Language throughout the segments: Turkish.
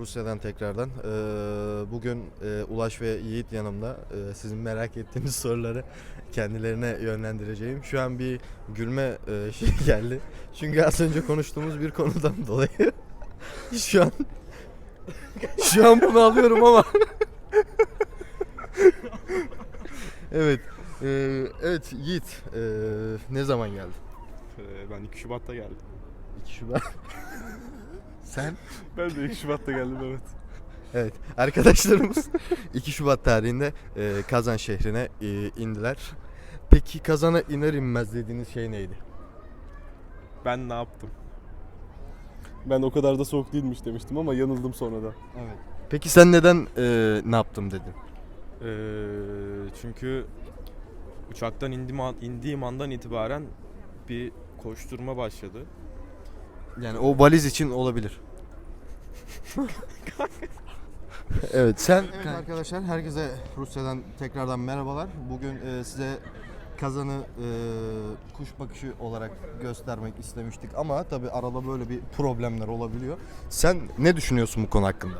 Rusya'dan tekrardan. Ee, bugün e, Ulaş ve Yiğit yanımda. Ee, sizin merak ettiğiniz soruları kendilerine yönlendireceğim. Şu an bir gülme e, şey geldi. Çünkü az önce konuştuğumuz bir konudan dolayı. şu an şu an bunu alıyorum ama. evet. e, evet Yiğit e, ne zaman geldin? Ee, ben 2 Şubat'ta geldim. 2 Şubat. Sen? Ben de 2 Şubat'ta geldim evet. Evet arkadaşlarımız 2 Şubat tarihinde e, Kazan şehrine e, indiler. Peki Kazan'a iner inmez dediğiniz şey neydi? Ben ne yaptım? Ben o kadar da soğuk değilmiş demiştim ama yanıldım sonradan. Evet. Peki sen neden e, ne yaptım dedin? Ee, çünkü uçaktan indiğim, an- indiğim andan itibaren bir koşturma başladı. Yani o valiz için olabilir. evet sen Evet arkadaşlar herkese Rusya'dan tekrardan merhabalar. Bugün e, size Kazan'ı e, kuş bakışı olarak göstermek istemiştik ama tabi arada böyle bir problemler olabiliyor. Sen ne düşünüyorsun bu konu hakkında?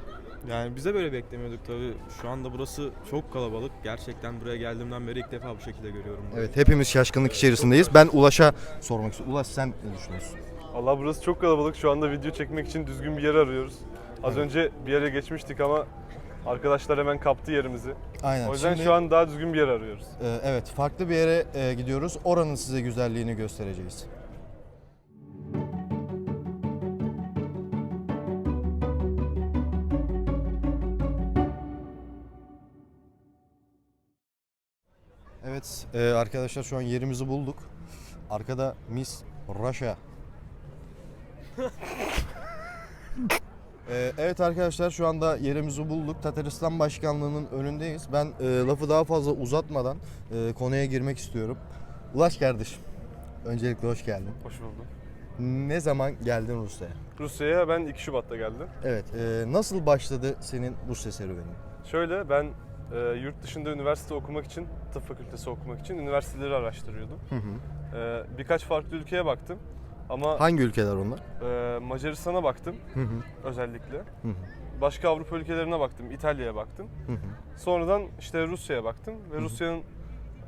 Yani bize böyle beklemiyorduk tabii. Şu anda burası çok kalabalık. Gerçekten buraya geldiğimden beri ilk defa bu şekilde görüyorum. burayı. Evet hepimiz şaşkınlık içerisindeyiz. Ben Ulaş'a sormak istiyorum. Ulaş sen ne düşünüyorsun? Allah burası çok kalabalık. Şu anda video çekmek için düzgün bir yer arıyoruz. Az önce bir yere geçmiştik ama arkadaşlar hemen kaptı yerimizi. Aynen. O yüzden Şimdi, şu an daha düzgün bir yer arıyoruz. e, evet farklı bir yere e, gidiyoruz. Oranın size güzelliğini göstereceğiz. Evet e, arkadaşlar şu an yerimizi bulduk. Arkada Miss Russia. E, evet arkadaşlar şu anda yerimizi bulduk. Tataristan Başkanlığı'nın önündeyiz. Ben e, lafı daha fazla uzatmadan e, konuya girmek istiyorum. Ulaş kardeşim. Öncelikle hoş geldin. Hoş bulduk. Ne zaman geldin Rusya'ya? Rusya'ya ben 2 Şubat'ta geldim. Evet. e, nasıl başladı senin Rusya serüvenin? Şöyle ben e, yurt dışında üniversite okumak için, tıp fakültesi okumak için üniversiteleri araştırıyordum. Hı hı. E, birkaç farklı ülkeye baktım. Ama Hangi ülkeler onlar? e, Macaristan'a baktım Hı hı. özellikle. Hı hı. Başka Avrupa ülkelerine baktım, İtalya'ya baktım. Hı hı. Sonradan işte Rusya'ya baktım ve Rusya'nın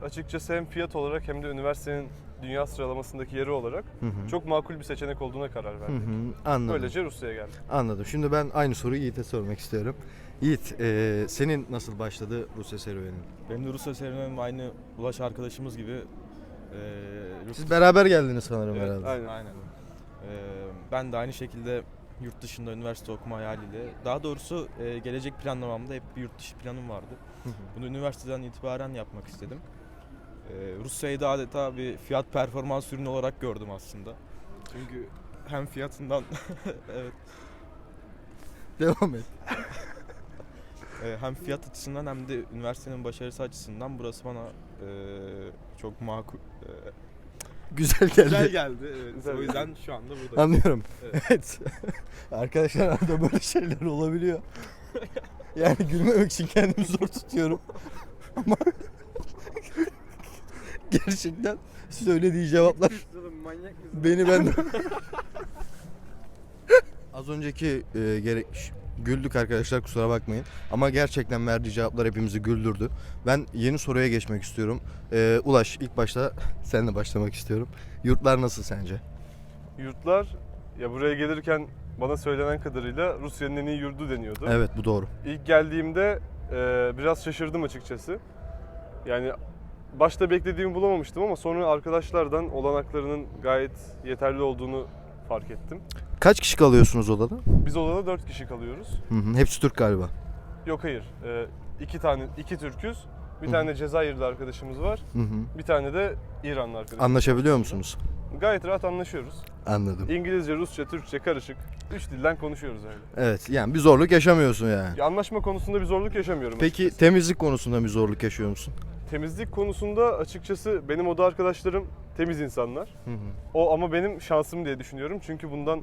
açıkçası hem fiyat olarak hem de üniversitenin dünya sıralamasındaki yeri olarak Hı hı. çok makul bir seçenek olduğuna karar Hı hı. Anladım. Böylece Rusya'ya geldim. Anladım. Şimdi ben aynı soruyu Yiğit'e sormak istiyorum. Yiğit, e, senin nasıl başladı Rusya serüvenin? Benim de Rusya serüvenim aynı Ulaş arkadaşımız gibi. Ee, Siz beraber geldiniz sanırım Evet, herhalde. aynen. Aynen. Ee, ben de aynı şekilde yurt dışında üniversite okuma hayaliyle. Daha doğrusu e, gelecek planlamamda hep bir yurt dışı planım vardı. Bunu üniversiteden itibaren yapmak istedim. Ee, Rusya'yı da adeta bir fiyat performans ürünü olarak gördüm aslında. Çünkü hem fiyatından evet, Devam et. e, hem fiyat açısından hem de üniversitenin başarısı açısından burası bana çok makul e, Güzel geldi. güzel geldi. Evet. Güzel. O yüzden şu anda buradayım. Anlıyorum. Evet. Evet. Arkadaşlar arada böyle şeyler olabiliyor. Yani gülmemek için kendimi zor tutuyorum. Ama gerçekten söylediği cevaplar beni ben Az önceki e, gerek güldük arkadaşlar kusura bakmayın. Ama gerçekten verdiği cevaplar hepimizi güldürdü. Ben yeni soruya geçmek istiyorum. E, Ulaş ilk başta seninle başlamak istiyorum. Yurtlar nasıl sence? Yurtlar ya buraya gelirken bana söylenen kadarıyla Rusya'nın en iyi yurdu deniyordu. Evet bu doğru. İlk geldiğimde e, biraz şaşırdım açıkçası. Yani başta beklediğimi bulamamıştım ama sonra arkadaşlardan olanaklarının gayet yeterli olduğunu fark ettim. Kaç kişi kalıyorsunuz odada? Biz odada 4 kişi kalıyoruz. Hı hı, hepsi Türk galiba. Yok hayır. E, iki tane iki Türküz. Bir Hı. tane Cezayirli arkadaşımız var. Hı hı. Bir tane de İranlı arkadaşımız. Anlaşabiliyor musunuz? Gayet rahat anlaşıyoruz. Anladım. İngilizce, Rusça, Türkçe karışık. Üç dilden konuşuyoruz öyle. Evet yani bir zorluk yaşamıyorsun yani. Ya Anlaşma konusunda bir zorluk yaşamıyorum. Peki açıkçası. temizlik konusunda bir zorluk yaşıyor musun? temizlik konusunda açıkçası benim oda arkadaşlarım temiz insanlar. Hı hı. O ama benim şansım diye düşünüyorum. Çünkü bundan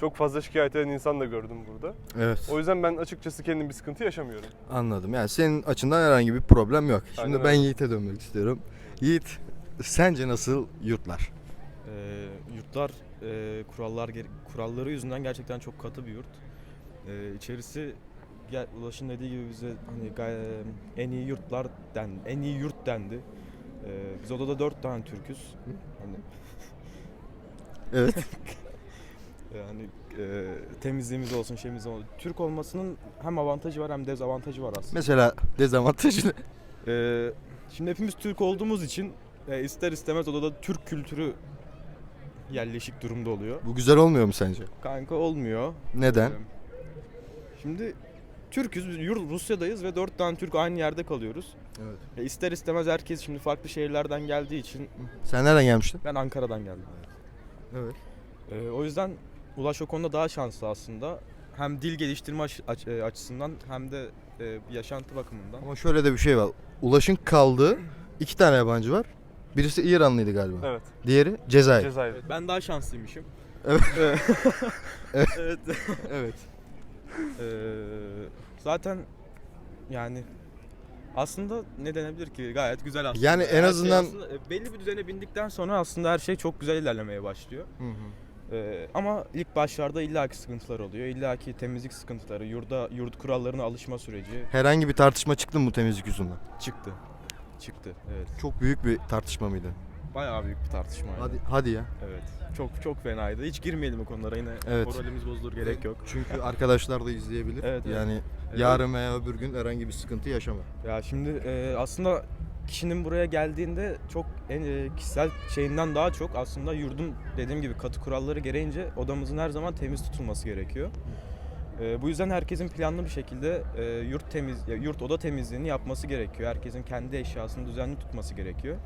çok fazla şikayet eden insan da gördüm burada. Evet. O yüzden ben açıkçası kendim bir sıkıntı yaşamıyorum. Anladım. Yani senin açından herhangi bir problem yok. Şimdi Aynen ben öyle. Yiğit'e dönmek istiyorum. Yiğit sence nasıl yurtlar? Ee, yurtlar e, kurallar kuralları yüzünden gerçekten çok katı bir yurt. Ee, içerisi gel, Ulaş'ın dediği gibi bize hani gay- en iyi yurtlar den, en iyi yurt dendi. Ee, biz odada dört tane Türküz. Hani Evet. yani e, temizliğimiz olsun, şeyimiz olsun. Türk olmasının hem avantajı var hem dezavantajı var aslında. Mesela dezavantajı ne? Ee, şimdi hepimiz Türk olduğumuz için e, ister istemez odada Türk kültürü yerleşik durumda oluyor. Bu güzel olmuyor mu sence? Kanka olmuyor. Neden? Ee, Şimdi Türk'üz, Rusya'dayız ve dört tane Türk aynı yerde kalıyoruz. Evet. E, ister istemez herkes şimdi farklı şehirlerden geldiği için Sen nereden gelmiştin? ben Ankara'dan geldim. Evet. Ee, o yüzden Ulaş o konuda daha şanslı aslında. Hem dil geliştirme aç- aç- e, açısından hem de e, yaşantı bakımından. Ama şöyle de bir şey var. Ulaş'ın kaldığı iki tane yabancı var. Birisi İranlıydı galiba. Evet. Diğeri Cezayir. Cezayir. Evet, ben daha şanslıymışım. Evet. evet. evet. Ee, zaten yani aslında ne denebilir ki gayet güzel aslında. Yani en Her şey azından- aslında, e, belli bir düzene bindikten sonra aslında her şey çok güzel ilerlemeye başlıyor. Ee, ama ilk başlarda illaki sıkıntılar oluyor. İllaki temizlik sıkıntıları, yurda yurt kurallarına alışma süreci Herhangi bir tartışma çıktı mı bu temizlik yüzünden? çıktı. Çıktı. Evet. Çok büyük bir tartışma mıydı? Bayağı büyük bir tartışmaydı. Hadi hadi ya. Evet. Çok çok fenaydı. Hiç girmeyelim o konulara yine. Evet. Moralimiz bozulur gerek yok. Çünkü arkadaşlar da izleyebilir. Evet, evet. Yani Evet. yarın veya öbür gün herhangi bir sıkıntı yaşama. Ya şimdi e, aslında kişinin buraya geldiğinde çok en, e, kişisel şeyinden daha çok aslında yurdun dediğim gibi katı kuralları gereğince odamızın her zaman temiz tutulması gerekiyor. E, bu yüzden herkesin planlı bir şekilde e, yurt temiz ya, yurt oda temizliğini yapması gerekiyor. Herkesin kendi eşyasını düzenli tutması gerekiyor.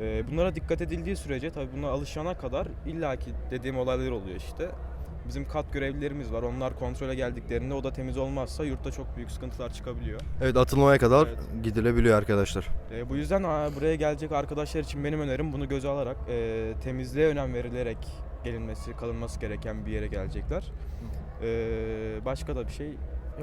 E, bunlara dikkat edildiği sürece tabii buna alışana kadar illaki dediğim olaylar oluyor işte. Bizim kat görevlilerimiz var. Onlar kontrole geldiklerinde oda temiz olmazsa yurtta çok büyük sıkıntılar çıkabiliyor. Evet atılmaya kadar Evet. gidilebiliyor arkadaşlar. E, bu yüzden aa, buraya gelecek arkadaşlar için benim önerim bunu göze alarak e, temizliğe önem verilerek gelinmesi, kalınması gereken bir yere gelecekler. E, başka da bir şey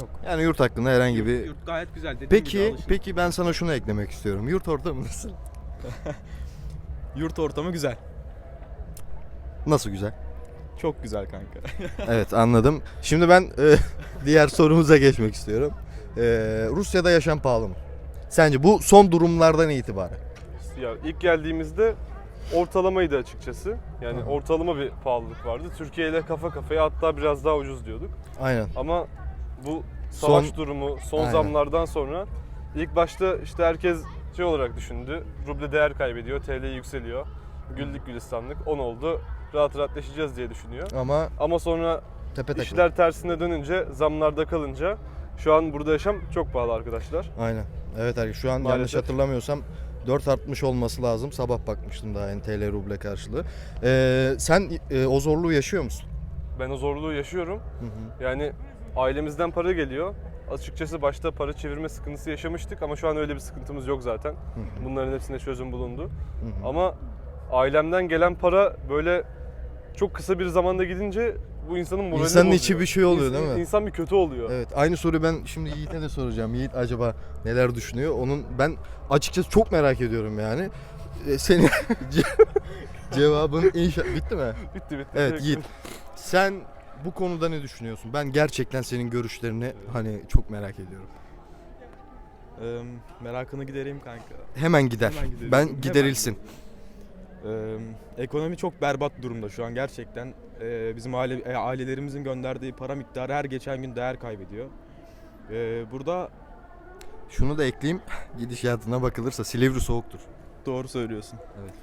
yok. Yani yurt hakkında herhangi bir... yurt gayet güzel. Dediğim gibi Peki, alışın. peki ben sana şunu eklemek istiyorum. Yurt ortamı nasıl? Yurt ortamı güzel. Nasıl güzel? Çok güzel kanka. Evet anladım. Şimdi ben e, diğer sorumuza geçmek istiyorum. E, Rusya'da yaşam pahalı mı? Sence bu son durumlardan itibaren? Ya ilk geldiğimizde ortalamaydı açıkçası. Yani Hı ortalama bir pahalılık vardı. Türkiye ile kafa kafaya hatta biraz daha ucuz diyorduk. Aynen. Ama bu savaş Son- durumu, son Aynen. zamlardan sonra ilk başta işte herkes şey olarak düşündü. Ruble değer kaybediyor, TL yükseliyor. Güllük gülistanlık 10 oldu. Rahat rahat yaşayacağız diye düşünüyor. Ama Ama sonra tepe takla. işler tersine dönünce, zamlarda kalınca şu an burada yaşam çok pahalı arkadaşlar. Aynen. Evet arkadaşlar şu an yanlış Maalesef. hatırlamıyorsam 4.60 olması lazım. Sabah bakmıştım daha yani TL ruble karşılığı. E, sen e, o zorluğu yaşıyor musun? Ben o zorluğu yaşıyorum. Hı hı. Yani ailemizden para geliyor. Açıkçası başta para çevirme sıkıntısı yaşamıştık ama şu an öyle bir sıkıntımız yok zaten. Bunların hepsine çözüm bulundu. Ama ailemden gelen para böyle çok kısa bir zamanda gidince bu insanın moralini İnsanın bozuyor. içi bir şey oluyor, değil mi? İnsan bir kötü oluyor. Evet aynı soruyu ben şimdi Yiğit'e de soracağım. Yiğit acaba neler düşünüyor? Onun ben açıkçası çok merak ediyorum yani. E, senin ce- cevabın inşa bitti mi? Bitti bitti. Evet Yiğit. Sen bu konuda ne düşünüyorsun? Ben gerçekten senin görüşlerini hani çok merak ediyorum. E, merakını gidereyim kanka. Hemen gider. Hemen. Ben Hemen giderilsin. Ee, ekonomi çok berbat durumda şu an gerçekten. Ee, bizim aile, e, ailelerimizin gönderdiği para miktarı her geçen gün değer kaybediyor. Ee, burada Şunu da ekleyeyim. Gidişatına bakılırsa Silivri soğuktur. doğru söylüyorsun. Evet.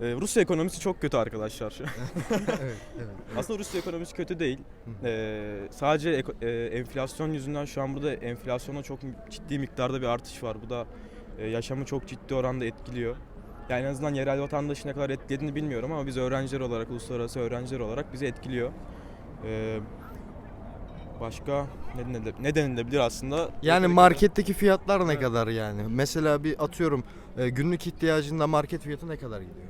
Ee, Rusya ekonomisi çok kötü arkadaşlar. evet, evet. Aslında Rusya ekonomisi kötü değil. Hı. Ee, sadece eko- e, enflasyon yüzünden şu an burada enflasyona çok ciddi miktarda bir artış var. Bu da e, yaşamı çok ciddi oranda etkiliyor. Yani en azından yerel vatandaşı ne kadar etkilediğini bilmiyorum ama biz öğrenciler olarak, uluslararası öğrenciler olarak bizi etkiliyor. Ee, başka ne denilebilir, ne denilebilir aslında? Yani marketteki fiyatlar ne Evet. kadar yani? Mesela bir atıyorum e, günlük ihtiyacında market fiyatı ne kadar gidiyor?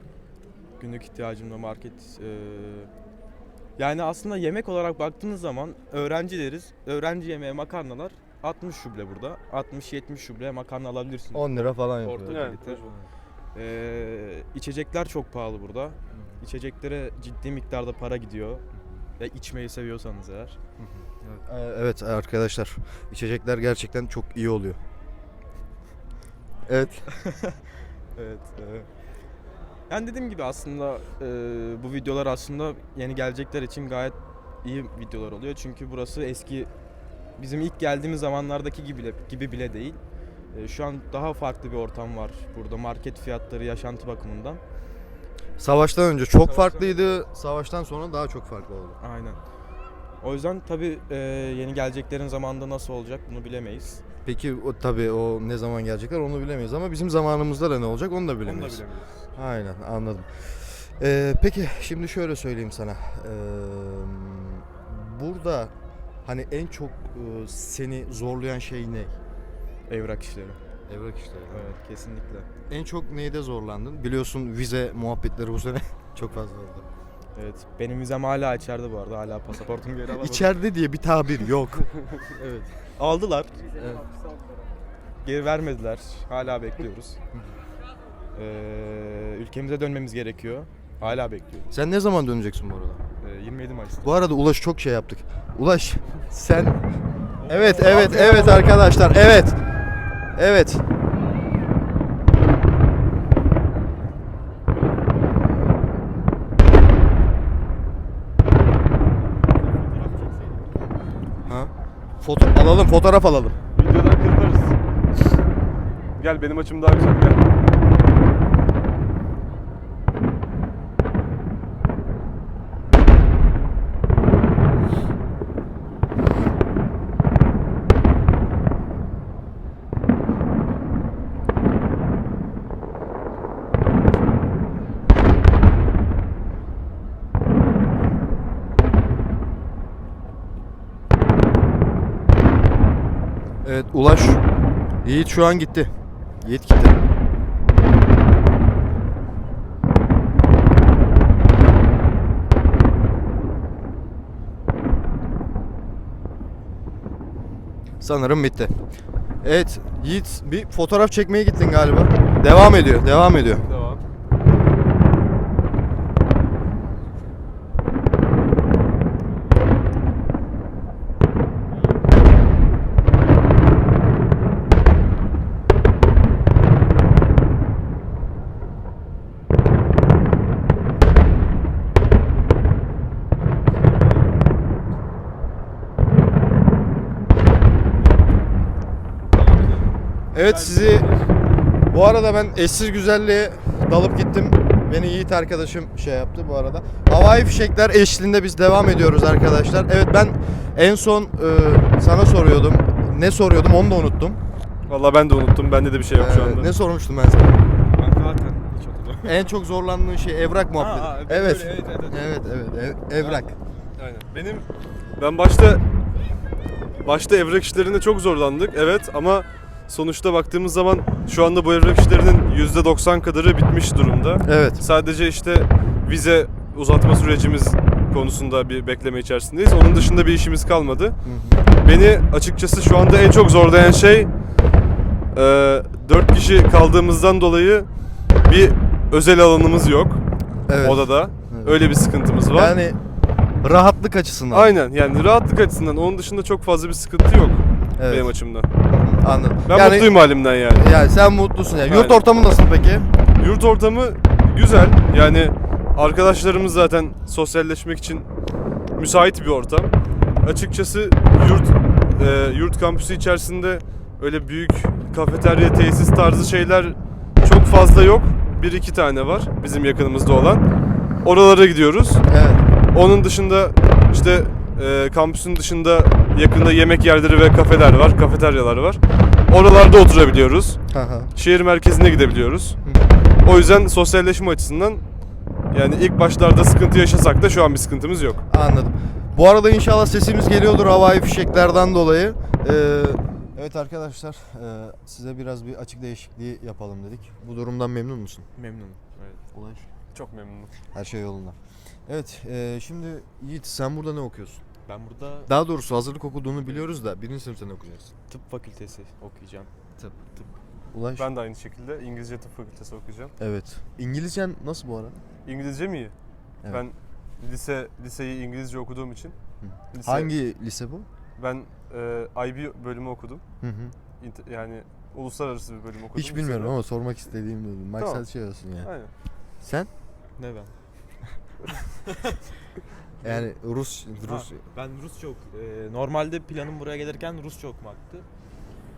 günlük ihtiyacımda market e, yani aslında yemek olarak baktığınız zaman öğrencileriz. Öğrenci yemeği makarnalar 60 ruble burada. 60-70 ruble makarna alabilirsiniz. 10 lira falan yapıyor. Orta kalite. Ee, içecekler çok pahalı burada. İçeceklere ciddi miktarda para gidiyor. ve içmeyi seviyorsanız eğer. Ee, Evet arkadaşlar içecekler gerçekten çok iyi oluyor. Evet. Evet. e, Yani dediğim gibi aslında e, bu videolar aslında yeni gelecekler için gayet iyi videolar oluyor. Çünkü burası eski bizim ilk geldiğimiz zamanlardaki gibi bile, gibi bile değil. E, Şu an daha farklı bir ortam var burada market fiyatları, yaşantı bakımından. Savaştan önce çok Savaştan- farklıydı. Savaştan sonra daha çok farklı oldu. Aynen. O yüzden tabii e, yeni geleceklerin zamanında nasıl olacak bunu bilemeyiz. Peki o tabii o ne zaman gelecekler onu bilemeyiz ama bizim zamanımızda da ne olacak onu da Onu da bilemeyiz. bilemeyiz. Aynen anladım. Ee, peki şimdi şöyle söyleyeyim sana. Ee, burada hani en çok e, seni zorlayan şey ne? Evrak işleri. Evrak işleri. Evet kesinlikle. En çok neyde zorlandın? Biliyorsun vize muhabbetleri bu sene çok fazla oldu. Evet benim vizem hala içeride bu arada hala pasaportum geri alamadım. İçeride diye bir tabir yok. Evet. Aldılar. Evet. Geri vermediler. Hala bekliyoruz. Ee, ülkemize dönmemiz gerekiyor. Hala bekliyoruz. Sen ne zaman döneceksin bu arada? Ee, 27 Mayıs'ta. Bu arada Ulaş çok şey yaptık. Ulaş sen Evet evet evet arkadaşlar evet. Evet. Ha? Foto alalım, fotoğraf alalım. Videodan kırparız. Gel benim açım daha güzel gel. Evet Ulaş. Yiğit şu an gitti. Yiğit gitti. Sanırım bitti. Evet Yiğit bir fotoğraf çekmeye gittin galiba. Devam ediyor, devam ediyor. Devam. Evet sizi bu arada ben eşsiz güzelliğe dalıp gittim. Beni Yiğit arkadaşım şey yaptı bu arada. Havai fişekler eşliğinde biz devam ediyoruz arkadaşlar. Evet ben en son e, sana soruyordum. Ne soruyordum onu da unuttum. Vallahi ben de unuttum. Bende de bir şey yok şu Ee, anda. ne sormuştum ben sana? Ben zaten hiç hatırlamıyorum. En çok zorlandığın şey evrak muhabbeti. Evet, evet. evet, evet, evet, evet, ev- evrak. Aynen. Benim ben başta başta evrak işlerinde çok zorlandık. Evet ama sonuçta baktığımız zaman şu anda bu evrak işlerinin %90 kadarı bitmiş durumda. Evet. Sadece işte vize uzatma sürecimiz konusunda bir bekleme içerisindeyiz. Onun dışında bir işimiz kalmadı. Beni açıkçası şu anda en çok zorlayan şey e, 4 kişi kaldığımızdan dolayı bir özel alanımız yok Evet. odada. Evet. Öyle bir sıkıntımız var. Yani rahatlık açısından. Aynen yani rahatlık açısından onun dışında çok fazla bir sıkıntı yok Evet. benim açımdan. Anladım. Ben yani, mutluyum halimden yani. Yani sen mutlusun yani. Yurt Aynen. ortamı nasıl peki? Yurt ortamı güzel. Yani arkadaşlarımız zaten sosyalleşmek için müsait bir ortam. Açıkçası yurt e, yurt kampüsü içerisinde öyle büyük kafeterya, tesis tarzı şeyler çok fazla yok. Bir iki tane var bizim yakınımızda olan. Oralara gidiyoruz. Evet. Onun dışında işte e, kampüsün dışında yakında yemek yerleri ve kafeler var, kafeteryalar var. Oralarda oturabiliyoruz. Hı hı. Şehir merkezine gidebiliyoruz. O yüzden sosyalleşme açısından yani ilk başlarda sıkıntı yaşasak da şu an bir sıkıntımız yok. Anladım. Bu arada inşallah sesimiz geliyordur havai fişeklerden dolayı. Ee, evet arkadaşlar e, size biraz bir açık değişikliği yapalım dedik. Bu durumdan memnun musun? Memnunum. Evet. Ulaş. Çok memnunum. Her şey yolunda. Evet e, şimdi Yiğit sen burada ne okuyorsun? Ben burada Daha doğrusu hazırlık okuduğunu biliyoruz da birinci sınıfta ne okuyacaksın? tıp fakültesi okuyacağım. Tıp. Tıp. Ulaş. Ben de aynı şekilde İngilizce tıp fakültesi okuyacağım. Evet. İngilizcen nasıl bu ara? İngilizce mi iyi? Evet. Ben Lise liseyi İngilizce okuduğum için. Lise- Hangi lise bu? Ben e, IB bölümü okudum. Hı hı. İnter- yani uluslararası bir bölüm okudum. Hiç bilmiyorum ama sormak istediğim dedim. Maksat Tamam. şey olsun ya. Aynen. Sen? Ne ben? Yani Rus, Rus. Ben Rusça ok e, Normalde planım buraya gelirken Rusça okumaktı.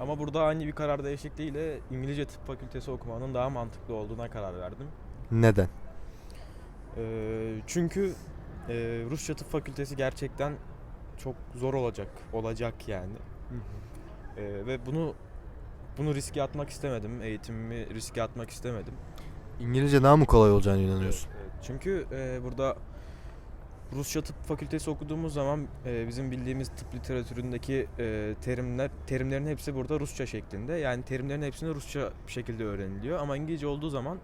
Ama burada ani bir karar değişikliğiyle İngilizce tıp fakültesi okumanın daha mantıklı olduğuna karar verdim. Neden? E, çünkü e, Rusça tıp fakültesi gerçekten çok zor olacak. Olacak yani. E, ve bunu bunu riske atmak istemedim. Eğitimimi riske atmak istemedim. İngilizce daha mı kolay olacağını inanıyorsun? Evet, Çünkü e, burada Rusça tıp fakültesi okuduğumuz zaman e, bizim bildiğimiz tıp literatüründeki e, terimler terimlerin hepsi burada Rusça şeklinde. Yani terimlerin hepsini Rusça bir şekilde öğreniliyor ama İngilizce olduğu zaman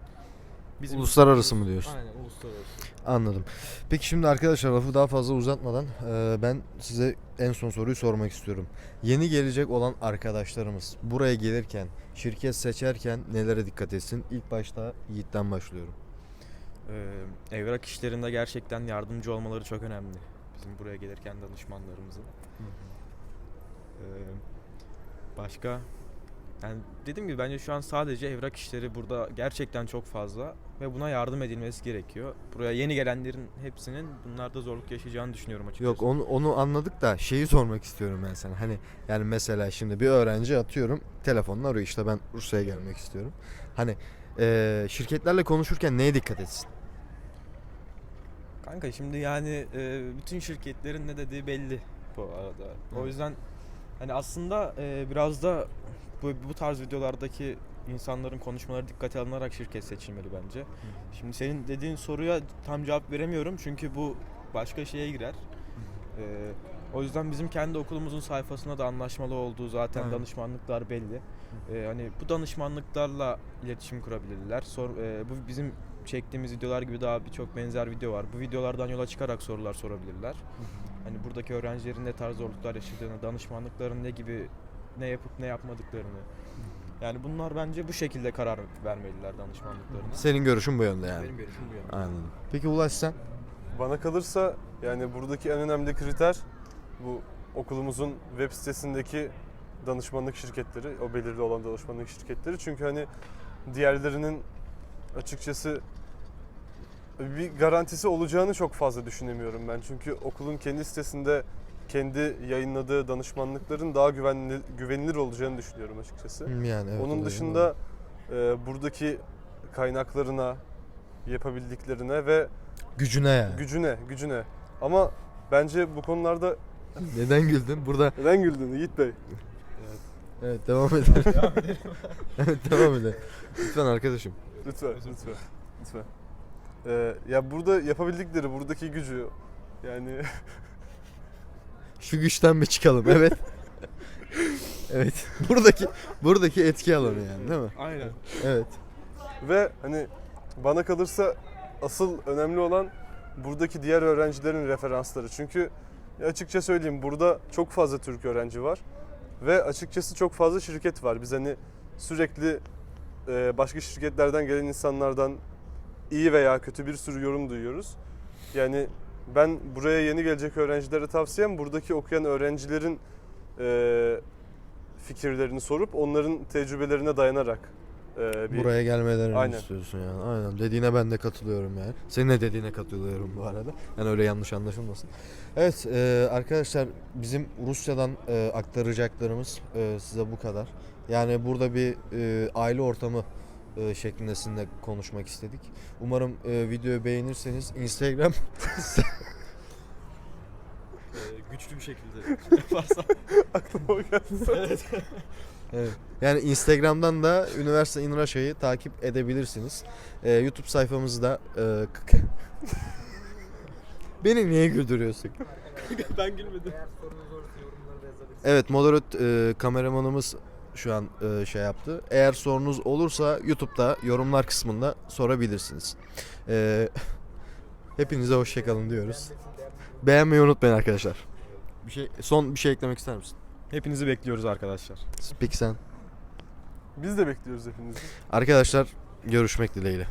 bizim Uluslararası mı diyorsun? Aynen uluslararası. Anladım. Peki şimdi arkadaşlar lafı daha fazla uzatmadan e, ben size en son soruyu sormak istiyorum. Yeni gelecek olan arkadaşlarımız buraya gelirken, şirket seçerken nelere dikkat etsin? İlk başta Yiğit'ten başlıyorum. E, evrak işlerinde gerçekten yardımcı olmaları çok önemli. Bizim buraya gelirken danışmanlarımızın. E, başka yani dediğim gibi bence şu an sadece evrak işleri burada gerçekten çok fazla ve buna yardım edilmesi gerekiyor. Buraya yeni gelenlerin hepsinin bunlarda zorluk yaşayacağını düşünüyorum açıkçası. Yok onu, onu anladık da şeyi sormak istiyorum ben sana. Hani yani mesela şimdi bir öğrenci atıyorum telefonla arıyor işte ben Rusya'ya gelmek istiyorum. Hani e, şirketlerle konuşurken neye dikkat etsin? Kanka şimdi yani e, bütün şirketlerin ne dediği belli bu arada. O Evet. yüzden hani aslında e, biraz da bu, bu tarz videolardaki insanların konuşmaları dikkate alınarak şirket seçilmeli bence. Şimdi senin dediğin soruya tam cevap veremiyorum çünkü bu başka şeye girer. E, o yüzden bizim kendi okulumuzun sayfasında da anlaşmalı olduğu zaten Aynen. danışmanlıklar belli. E, hani bu danışmanlıklarla iletişim kurabilirler. Sor, e, bu bizim çektiğimiz videolar gibi daha birçok benzer video var. Bu videolardan yola çıkarak sorular sorabilirler. Hani buradaki öğrencilerin ne tarz zorluklar yaşadığını, danışmanlıkların ne gibi ne yapıp ne yapmadıklarını. Yani bunlar bence bu şekilde karar vermeliler danışmanlıklarına. Senin görüşün bu yönde yani. Benim görüşüm bu yönde. Anladım. Peki Ulaş sen? Bana kalırsa yani buradaki en önemli kriter bu okulumuzun web sitesindeki danışmanlık şirketleri, o belirli olan danışmanlık şirketleri. Çünkü hani diğerlerinin açıkçası bir garantisi olacağını çok fazla düşünemiyorum ben. Çünkü okulun kendi sitesinde kendi yayınladığı danışmanlıkların daha güvenli, güvenilir olacağını düşünüyorum açıkçası. Yani evet, Onun da dışında e, buradaki kaynaklarına, yapabildiklerine ve gücüne yani. gücüne, gücüne. Ama bence bu konularda Neden güldün? Burada neden güldün Yiğit Bey? evet devam edelim. evet devam edelim. Lütfen arkadaşım. Lütfen, lütfen, lütfen. Ee, ya burada yapabildikleri, buradaki gücü yani Şu güçten bir çıkalım. Evet. evet. Buradaki buradaki etki alanı yani değil mi? Aynen. Evet. ve hani bana kalırsa asıl önemli olan buradaki diğer öğrencilerin referansları. Çünkü açıkça söyleyeyim burada çok fazla Türk öğrenci var ve açıkçası çok fazla şirket var. Biz hani sürekli başka şirketlerden gelen insanlardan iyi veya kötü bir sürü yorum duyuyoruz. Yani ben buraya yeni gelecek öğrencilere tavsiyem buradaki okuyan öğrencilerin e, fikirlerini sorup onların tecrübelerine dayanarak e, bir Buraya gelmelerini Aynen. istiyorsun yani. Aynen. Dediğine ben de katılıyorum yani. Senin de dediğine katılıyorum bu arada. Yani öyle yanlış anlaşılmasın. Evet e, arkadaşlar bizim Rusya'dan e, aktaracaklarımız e, size bu kadar. Yani burada bir e, aile ortamı e, şeklinde sizinle konuşmak istedik. Umarım e, videoyu beğenirseniz Instagram Ee, güçlü bir şekilde yaparsan. aklıma o geldi. evet. Evet. Yani Instagram'dan da Üniversite İnraşa'yı takip edebilirsiniz. Ee, YouTube sayfamızı da e, k- Beni niye güldürüyorsun? ben gülmedim. Evet, moderat e, kameramanımız şu an e, şey yaptı. Eğer sorunuz olursa YouTube'da yorumlar kısmında sorabilirsiniz. E, hepinize hoşçakalın diyoruz. Beğenmeyi unutmayın arkadaşlar. Bir şey son bir şey eklemek ister misin? Hepinizi bekliyoruz arkadaşlar. Peki sen? Biz de bekliyoruz hepinizi. Arkadaşlar görüşmek dileğiyle.